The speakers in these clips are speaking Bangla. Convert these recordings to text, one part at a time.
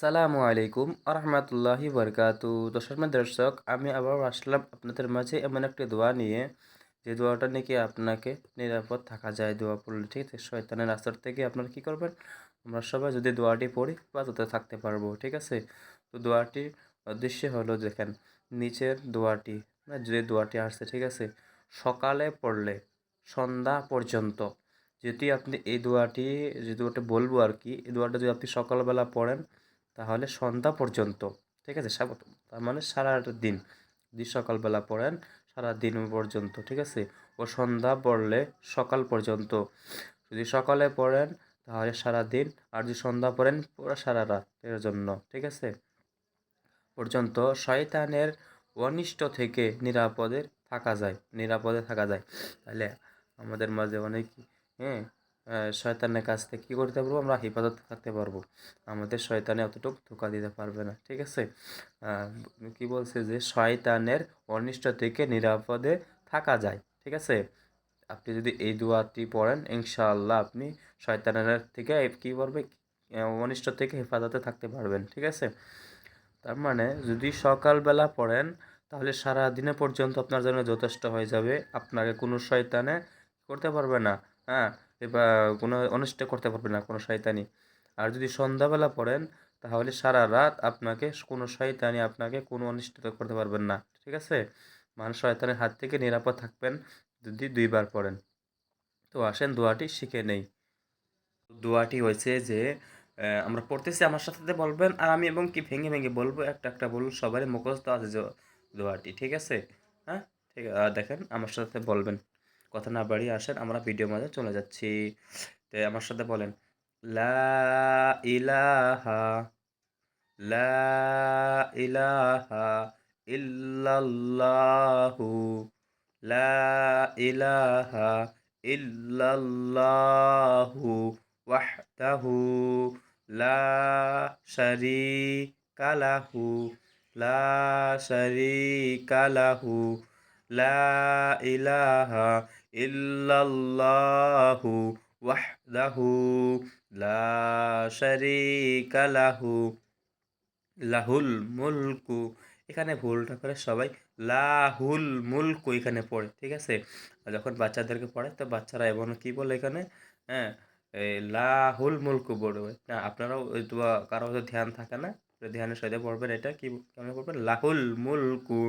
সালামু আলাইকুম আরহামতুল্লাহি বরকাতু। দর্শক দর্শক, আমি আবার আসলাম আপনাদের মাঝে এমন একটি দোয়া নিয়ে। যে দোয়াটা নাকি আপনাকে নিরাপদ থাকা যায়, দোয়া পড়লে ঠিক আছে? শয়তানের আস্তর থেকে আপনারা কী করবেন? আমরা সবাই যদি দোয়াটি পড়ি বা তাতে থাকতে পারব, ঠিক আছে? তো দোয়াটির উদ্দেশ্য হলো, দেখেন, নিচের দোয়াটি যে দোয়াটি আসছে, ঠিক আছে? সকালে পড়লে, সন্ধ্যা পর্যন্ত, যদি আপনি এই দোয়াটি, যে দোয়াটা বলব আর কি, এই দোয়াটা যদি আপনি সকালবেলা পড়েন তাহলে সন্ধ্যা পর্যন্ত, ঠিক আছে তার মানে সারাটা দিন যদি সকালবেলা পড়েন সারা দিন পর্যন্ত, ঠিক আছে? ও সন্ধ্যা পড়লে সকাল পর্যন্ত। যদি সকালে পড়েন, তাহলে সারা দিন আর যদি সন্ধ্যা পড়েন, পুরো সারা রাত এর জন্য, ঠিক আছে? পর্যন্ত শয়তানের অনিষ্ট থেকে নিরাপদে থাকা যায়, নিরাপদে থাকা যায়। তাহলে আমাদের মাঝে অনেক হ্যাঁ শয়তানের কাছ থেকে কী করতে পারব? আমরা হেফাজত থাকতে পারব। আমাদের শয়তানে অতটুকু ধোকা দিতে পারবে না, ঠিক আছে? কি বলছে যে, শয়তানের অনিষ্ট থেকে নিরাপদে থাকা যায়, ঠিক আছে? আপনি যদি এই দোয়াটি পড়েন, ইনশাআল্লাহ আপনি শয়তানের থেকে কী করবে অনিষ্ট থেকে হেফাজতে থাকতে পারবেন, ঠিক আছে? তার মানে যদি সকালবেলা পড়েন, তাহলে সারা দিনে পর্যন্ত আপনার জন্য যথেষ্ট হয়ে যাবে। আপনাকে কোনো শয়তানে করতে পারবে না হ্যাঁ? বা কোনো অনিষ্ট করতে পারবে না কোনো শয়তানি। আর যদি সন্ধ্যাবেলা পড়েন, তাহলে সারা রাত আপনাকে কোনো শয়তানি আপনাকে কোনো অনিষ্ট করতে পারবেন না, ঠিক আছে? মানুষ শয়তানের হাত থেকে নিরাপদ থাকবেন যদি দুইবার পড়েন। তো আসেন, দোয়াটি শিখে নেই। দোয়াটি হয়েছে যে আমরা পড়তেছি, আমার সাথে বলবেন, আর আমি এবং কি ভেঙে ভেঙে বলব, একটা একটা বলুন, সবারই মুখস্থ আছে দোয়াটি, ঠিক আছে? হ্যাঁ? ঠিক দেখেন, আমার সাথে বলবেন। কথা না বাড়িয়ে আসেন, আমরা ভিডিও মাঝে চলে যাচ্ছি। তো আমার সাথে বলেন, লা ইলাহা লা ইলাহা ইল্লাল্লাহু, লা ইলাহা ইল্লাল্লাহু ওয়াহদাহু, লা শারীকা লাহু, লা শারীকা লাহু লা ইলাহা ইল্লাল্লাহু ওয়াহদাহু লা শারীকা লাহু, লাহুল মুলকু। এখানে ভুলটা করে সবাই লাহুল মুলকু এখানে পড়ে, ঠিক আছে? যখন বাচ্চাদেরকে পড়ে তো বাচ্চারা এমন কি বলে এখানে? হ্যাঁ লাহুল মুলকু পড়বে। না, আপনারাও কারও ধ্যান থাকে না, ধ্যানের সাথে পড়বেন, এটা কি, কেমন পড়বেন? লাহুল মুলকু।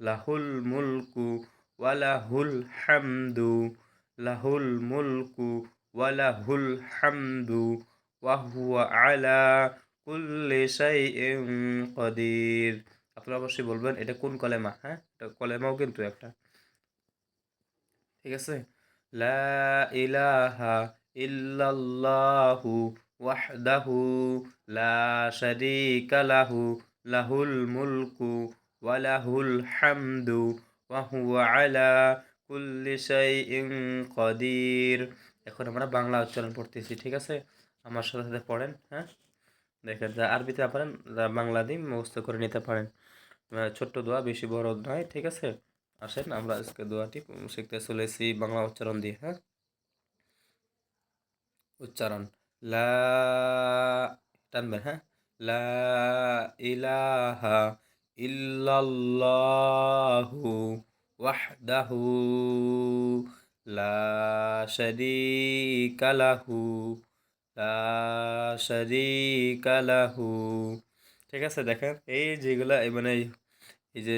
লাহুল মুলকু ওয়ালাহুল হামদু, লাহুল মুলকু ওয়ালাহুল হামদু ওয়াহুয়া আলা কুল্লি শাইইন কদির। আপনারা অবশ্যই বলবেন, এটা কোন কলেমা? হ্যাঁ এটা কলেমাও কিন্তু একটা। ঠিক আছে? লা ইলাহা ইল্লাল্লাহু ওয়াহদাহু লা শারীকা লাহু, লাহুল মুলকু লাহুল হামদু ওয়াহুয়া আলা কুল্লি শাইইন কদির এখন আমরা বাংলা উচ্চারণ পড়তেছি, ঠিক আছে? আমার সাথে সাথে পড়েন হ্যাঁ? দেখেন, যা আরবিতে পারেন যা বাংলা দিন মুখস্থ করে নিতে পারেন। ছোট্ট দোয়া, বেশি বড় নয়, ঠিক আছে? আসেন, আমরা আজকে দোয়াটি শিখতে চলেছি বাংলা উচ্চারণ দিয়ে হ্যাঁ? উচ্চারণ, লা, টানবেন হ্যাঁ? লা ইলাহা ইল্লাল্লাহু ওয়াহদাহু লা শারীকা লাহু, লা ঠিক আছে, দেখেন, এই যেগুলা মানে এই যে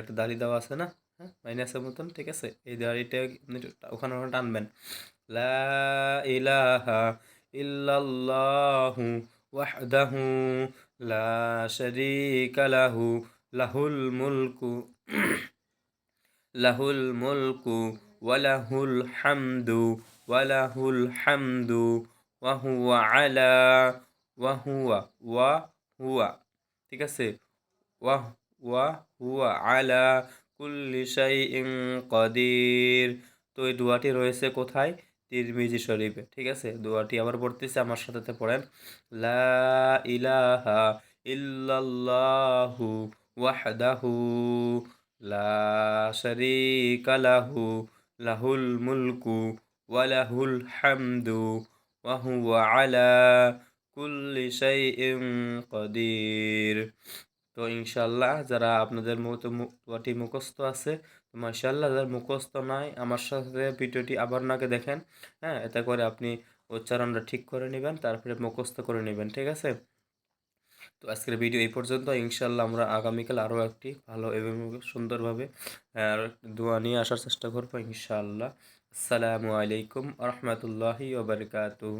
একটা দাড়ি দেওয়া আছে না হ্যাঁ মাইনাসের মতন, ঠিক আছে, এই দাড়িটা ওখানে ওখানে টানবেন। লা ইলাহা ইল্লাল্লাহু ওয়াহদাহু লা শারীকা লাহু, লাহুল মুলকু লাহুল মুলকু, ওয়ালাহুল হামদু ওয়ালাহুল হামদু, ওয়াহুয়া আলা, ওয়াহুয়া ওয়া হুয়া ঠিক আছে? ওয়াহ ওয়া হুয়া আলা কুল্লি শাইইন কদির। তো এই দোয়াটি রয়েছে কোথায়? তিরমিজি শরীফে, ঠিক আছে? দোয়াটি আবার পড়তেছে, আমার সাথে পড়েন। লা ইলাহা ইল্লাল্লাহু ওয়াহদাহু, লা শারীকা লাহু, লাহুল মুলকু ওয়া লাহুল হামদু ওয়া আলা কুল্লি শাইইন কদির। তো ইনশাল্লাহ যারা আপনাদের মতো দোয়াটি মুখস্থ আছে তো যার মুখস্থ নাই। আমার সাথে ভিডিওটি আবার নাকে দেখেন হ্যাঁ? এতে করে আপনি উচ্চারণটা ঠিক করে নেবেন, তারপরে মুখস্থ করে নেবেন, ঠিক আছে? তো আজকের ভিডিও এই পর্যন্ত। ইনশাল্লাহ আমরা আগামীকাল আরও একটি ভালো এবং সুন্দরভাবে আর দোয়া নিয়ে আসার চেষ্টা করব, ইনশাআল্লাহ। আসসালামু আলাইকুম রহমতুল্লাহি ওবরকাতু